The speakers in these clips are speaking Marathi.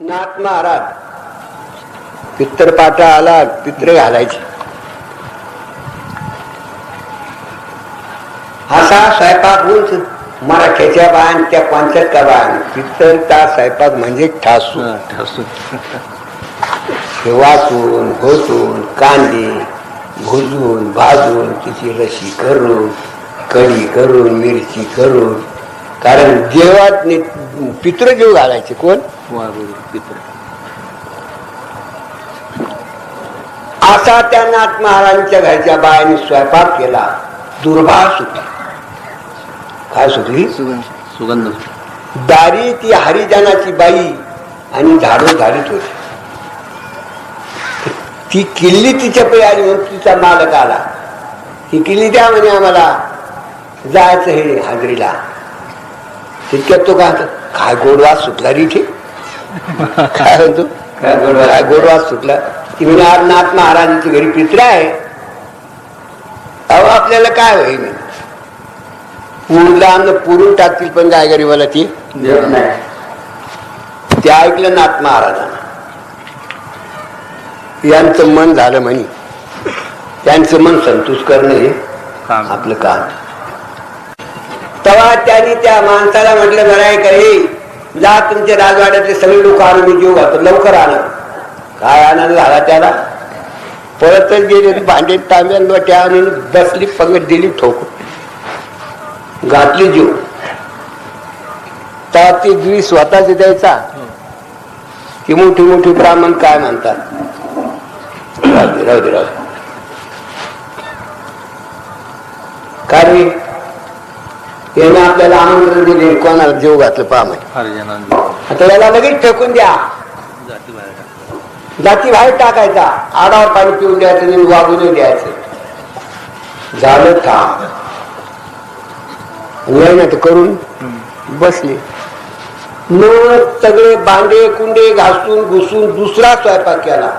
नाथ महाराज. पित्तर पाटा आला पित्र घालायचे. असा स्वयंपाक होऊन मराठ्याच्या बाण त्या पंचायतच्या बाण? पित्तरचा स्वयंपाक म्हणजे ठासू हे वाचून घोटून कांदे भुजून भाजून तिची रशी करून कढी करून मिरची करून कारण नि- पित्र जेव घालायचे कोण? असा त्या नाथ महाराजांच्या घरच्या बायांनी स्वयंपाक केला. दुर्भाळ सुटली काय सुटली सुगंध दारी ती हरिजनाची बाई आणि झाडू झाडीत होती. ती किल्ली तिच्या पै आली म्हणून तिचा मालक आला. ही किल्ली द्या म्हणे आम्हाला. जायचं हे हाजरीला. तितक्यात तो काय काय गोडवास सुटला रे इथे? काय म्हणतो काय गोडवा काय गोडवास सुटला? ती नाथ महाराजांची घरी पित्र आहे. अहो आपल्याला काय होईल? पूर्ण अन्न पुरून टाकतील पण काय गरीबाला ती ऐकलं नाथ महाराजांना. यांचं मन झालं म्हणे. त्यांचं मन संतुष्ट करणं हे आपलं काम. तेव्हा त्यांनी त्या माणसाला म्हटलं बरं रे जा तुमच्या राजवाड्यातले सगळे लोक आणून मी जीव घालतो लवकर आण. काय आनंद झाला त्याला? परतच गेली भांडे तांब्या त्या आणि बसली पंगत दिली ठोकून. घातली जीव. तर ती द्वी स्वतःच द्यायचा. ती मोठी मोठी ब्राह्मण काय म्हणतात? राहू दे राहू दे राहू दे. काय याने आपल्याला आमंत्रण दिले. कोणाला जीव घातलं पहा आता याला लगेच फेकून द्या. जाती बाहेर टाकायचा. आडावर पाणी पिऊन द्यायचं आणि वागून द्यायचं. झालं थांब मेहनत करून बसले. मग सगळे भांडे कुंडे घासून घुसून दुसरा स्वयंपाक केला.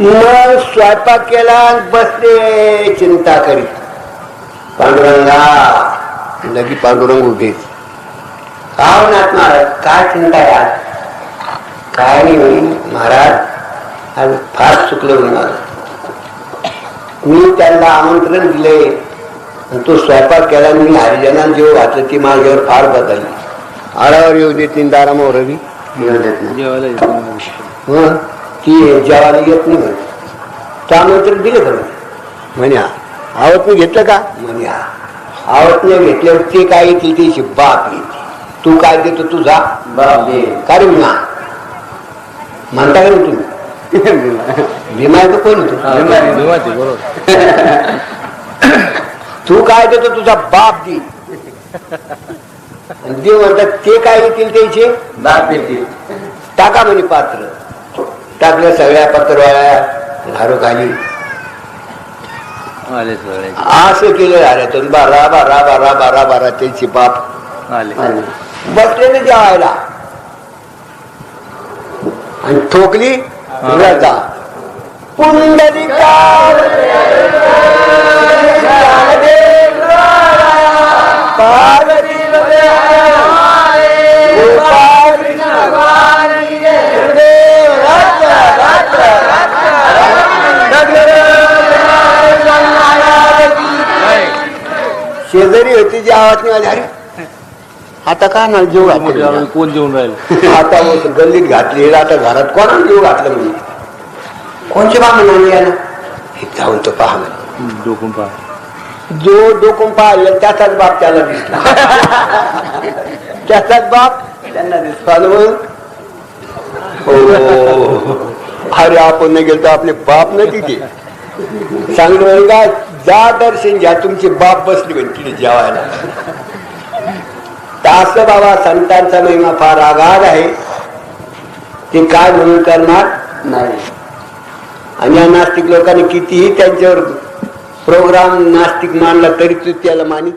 मग स्वयंपाक केला बसले चिंता करीत पांडुरंगा. लगी पांडुरंग उभे. काय नाथ महाराज काय चिंता आहे आज? काय नाही होईल महाराज आज फार चुकलं होणार मी त्यांना आमंत्रण दिले. आणि तो स्वयंपाक केला. आणि मी हरिजनांना जेव घातलं. ती माझ्यावर फार बदलली. आळावर येऊ देत नाही दारामावर रवी. येऊ देत नाही. जेवायला येतो नाही. मग ती जेवायला येत नाही म्हणे. तो आमंत्रण दिलं का म्हणे? म्हणे आवत मी घेतलं का? म्हणे हा. आवत नाही घेतल्यावर ते काय येते त्याची बाप येते तू काय देतो तुझा बाप दे का रे भीमा? म्हणता का तुम्ही? भीमा तर कोण आहे हा, तू? काय देतो तुझा बाप दे. देव म्हणतात ते काय येतील त्याचे? बाप येतील टाका म्हणे पात्र. टाकल्या सगळ्या पत्रवाळ्या घारो खाली आले असं केलं झाल्यातून बारा बारा बारा बारा बारा त्याची बाप. आले. बसले ना जेवायला. आणि ठोकली रजा पुंडलिका. जी आवाज निघाली अरे. आता का ना जीव घातला कोण जेवून राहील? आता गल्लीत घातली आता घरात कोणाला जीव घातलं म्हणजे कोणचे बाबा म्हणून याला हे जाऊन तो पहा म्हणे. डोकून पहा. जो डोकून पाहिलं त्याचाच बाप त्याला दिसला. त्याचाच बाप त्यांना दिसला. मग, हो. अरे आपण नाही गेलो तर आपले बाप नाही तिथे. चांगलं म्हणे का? जा दर्शन घ्या तुमचे बाप बसले म्हणतील तिथे जेवायला. तास असं बाबा संतांचा महिमा फार आघाड आहे. ते काय म्हणून करणार? नाही. आणि या नास्तिक लोकांनी कितीही त्यांच्यावर प्रोग्राम नास्तिक मानला तरी तृतीयाला त्याला मानित